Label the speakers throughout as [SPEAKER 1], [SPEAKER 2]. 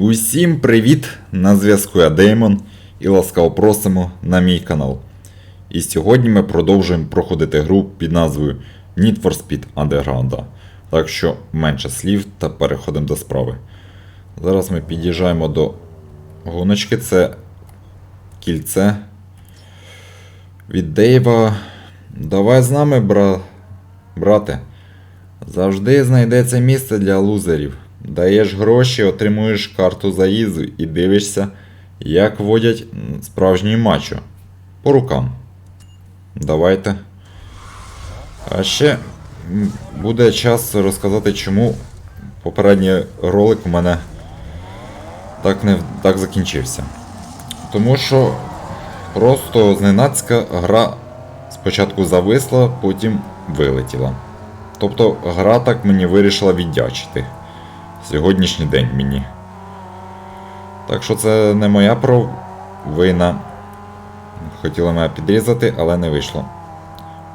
[SPEAKER 1] Усім привіт! На зв'язку я Деймон і ласкаво просимо на мій канал. І сьогодні ми продовжуємо проходити гру під назвою Need for Speed Underground. Так що менше слів та переходимо до справи. Зараз ми під'їжджаємо до гоночки, це кільце від Дейва. Давай з нами, бра... брате. Завжди знайдеться місце для лузерів. Даєш гроші, отримуєш карту заїзду і дивишся, як водять справжній мачо. По рукам. Давайте. А ще буде час розказати, чому попередній ролик у мене так, не, так закінчився. Тому що просто зненацька гра спочатку зависла, потім вилетіла. Тобто гра так мені вирішила віддячити. Сьогоднішній день мені. Так що це не моя провина. Хотіла мене підрізати, але не вийшло.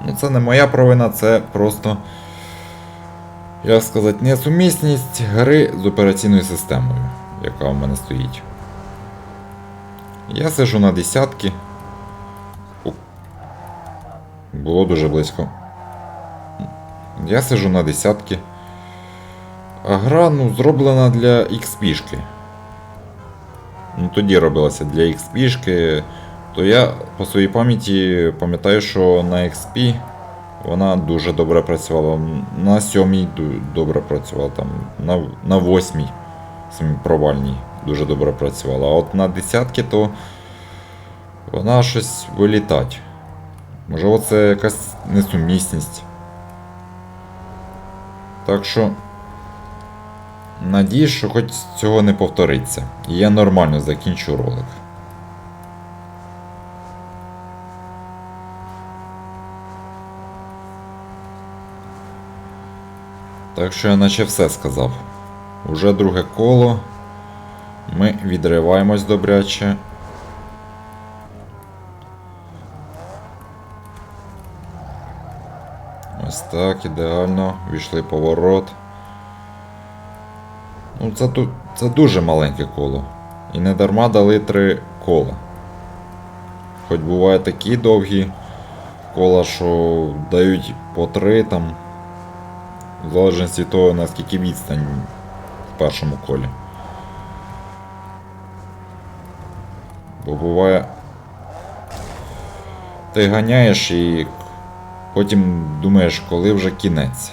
[SPEAKER 1] Ну це не моя провина, це просто, як сказати, несумісність гри з операційною системою, яка у мене стоїть. Я сижу на десятки. Було дуже близько. Я сижу на десятки. Гра ну, зроблена для XP-шки. Ну, тоді робилася для XP-шки. То я по своїй пам'яті пам'ятаю, що на XP вона дуже добре працювала. На 7 добре працювала, там, на, на 8 самій провальній дуже добре працювала. А от на десятки то вона щось вилітать. Можливо, це якась несумісність. Так що. Надіюсь, що хоч цього не повториться. І я нормально закінчу ролик. Так що я наче все сказав. Уже друге коло. Ми відриваємось добряче. Ось так, ідеально. Війшли поворот. Ну, це, це дуже маленьке коло. І не дарма дали три кола. Хоч бувають такі довгі кола, що дають по три там. В залежності від того, наскільки відстань в першому колі. Бо буває. Ти ганяєш і потім думаєш, коли вже кінець.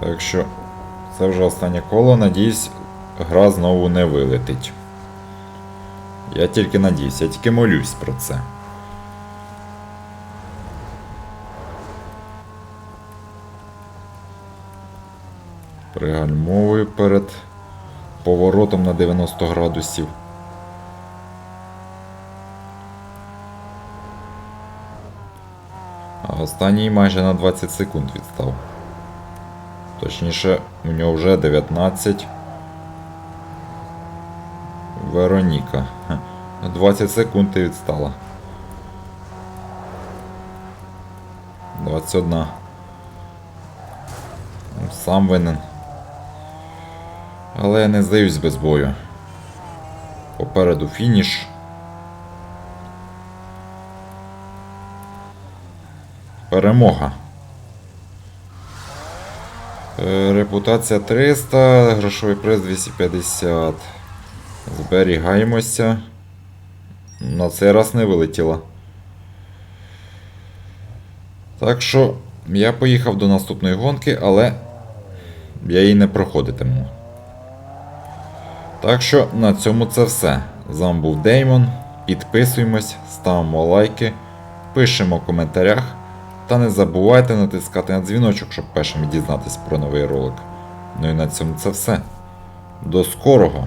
[SPEAKER 1] Так що це вже останнє коло, надіюсь, гра знову не вилетить. Я тільки надіюсь, я тільки молюсь про це. Пригальмовую перед поворотом на 90 градусів. А останній майже на 20 секунд відстав. Точніше, у нього вже 19. Вероніка. 20 секунд і відстала. 21. Ну, Сам винен. Але я не здаюсь без бою. Попереду фініш. Перемога. Е, Репутація 300, грошовий приз 250. Зберігаємося. На цей раз не вилетіло. Так що я поїхав до наступної гонки, але я її не проходитиму. Так що на цьому це все. З вами був Деймон. Підписуємось, ставимо лайки, пишемо в коментарях. Та не забувайте натискати на дзвіночок, щоб першими дізнатись про новий ролик. Ну і на цьому це все. До скорого!